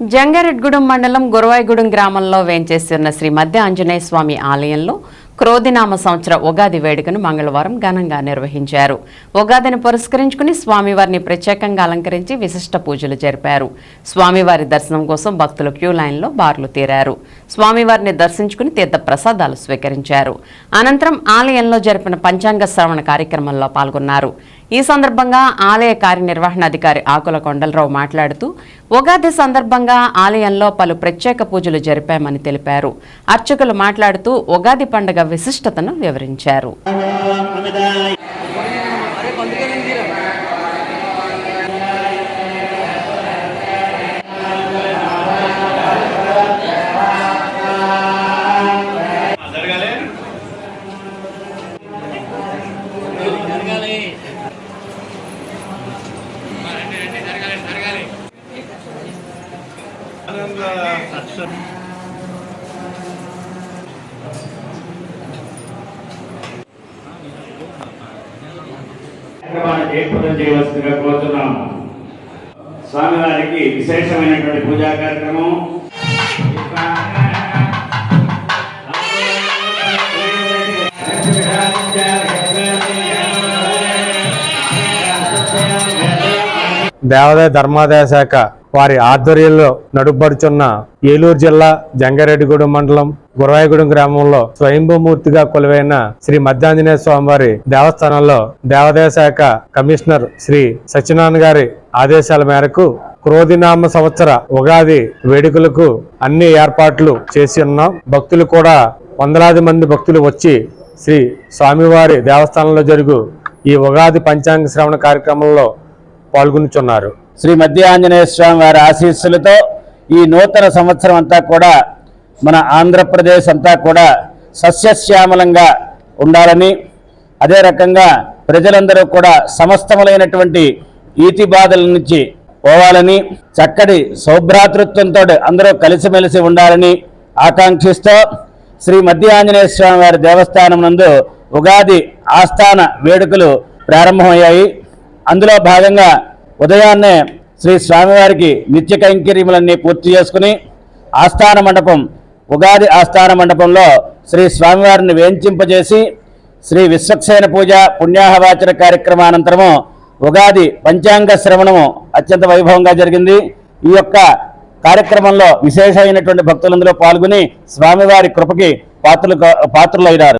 జంగారెడ్గూడెం మండలం గురవాయిగూడెం గ్రామంలో వేంచేస్తున్న శ్రీ మధ్య ఆంజనేయ స్వామి ఆలయంలో క్రోధినామ సంవత్సర ఉగాది వేడుకను మంగళవారం ఘనంగా నిర్వహించారు. ఉగాదిని పురస్కరించుకుని స్వామివారిని ప్రత్యేకంగా అలంకరించి విశిష్ట పూజలు జరిపారు. స్వామివారి దర్శనం కోసం భక్తులు క్యూ లైన్లో బార్లు తీరారు. స్వామివారిని దర్శించుకుని తీర్థ ప్రసాదాలు స్వీకరించారు. అనంతరం ఆలయంలో జరిపిన పంచాంగ శ్రవణ కార్యక్రమంలో పాల్గొన్నారు. ఈ సందర్భంగా ఆలయ కార్యనిర్వహణాధికారి ఆకుల కొండలరావు మాట్లాడుతూ ఉగాది సందర్భంగా ఆలయంలో పలు ప్రత్యేక పూజలు జరిపామని తెలిపారు. అర్చకులు మాట్లాడుతూ ఉగాది పండుగ విశిష్టతను వివరించారు. కార్యక్రమాన్ని జయప్రదం చేయవలసిందిగా కోరుతున్నాము. స్వామివారికి విశేషమైనటువంటి పూజా కార్యక్రమం. దేవాదాయ ధర్మాదాయ శాఖ వారి ఆధ్వర్యంలో నడుపడుచున్న ఏలూరు జిల్లా జంగారెడ్డిగూడెం మండలం గురవాయగూడెం గ్రామంలో స్వయంభూమూర్తిగా కొలువైన శ్రీ మధ్యాంజనేయ స్వామివారి దేవస్థానంలో దేవాదాయ శాఖ కమిషనర్ శ్రీ సత్యనారాయణ గారి ఆదేశాల మేరకు క్రోధినామ సంవత్సర ఉగాది వేడుకలకు అన్ని ఏర్పాట్లు చేసి ఉన్నాం. భక్తులు కూడా వందలాది మంది భక్తులు వచ్చి శ్రీ స్వామివారి దేవస్థానంలో జరుగు ఈ ఉగాది పంచాంగ శ్రవణ కార్యక్రమంలో పాల్గొనుచున్నారు. శ్రీ మధ్య ఆంజనేయ స్వామి వారి ఆశీస్సులతో ఈ నూతన సంవత్సరం అంతా కూడా మన ఆంధ్రప్రదేశ్ అంతా కూడా సస్యశ్యామలంగా ఉండాలని అదే రకంగా ప్రజలందరూ కూడా సమస్తములైనటువంటి ఈతి బాధల నుంచి పోవాలని చక్కటి సౌభ్రాతృత్వంతో అందరూ కలిసిమెలిసి ఉండాలని ఆకాంక్షిస్తూ శ్రీ మధ్య ఆంజనేయ స్వామి వారి దేవస్థానం నందు ఉగాది ఆస్థాన వేడుకలు ప్రారంభమయ్యాయి. అందులో భాగంగా ఉదయాన్నే శ్రీ స్వామివారికి నిత్య కైంకర్యములన్నీ పూర్తి చేసుకుని ఆస్థాన మండపం ఉగాది ఆస్థాన మండపంలో శ్రీ స్వామివారిని వేంచింపజేసి శ్రీ విశ్వక్సేన పూజ పుణ్యాహవాచన కార్యక్రమానంతరము ఉగాది పంచాంగ శ్రవణము అత్యంత వైభవంగా జరిగింది. ఈ యొక్క కార్యక్రమంలో విశేషమైనటువంటి భక్తులందరూ పాల్గొని స్వామివారి కృపకి పాత్రలు పాత్రలు అయినారు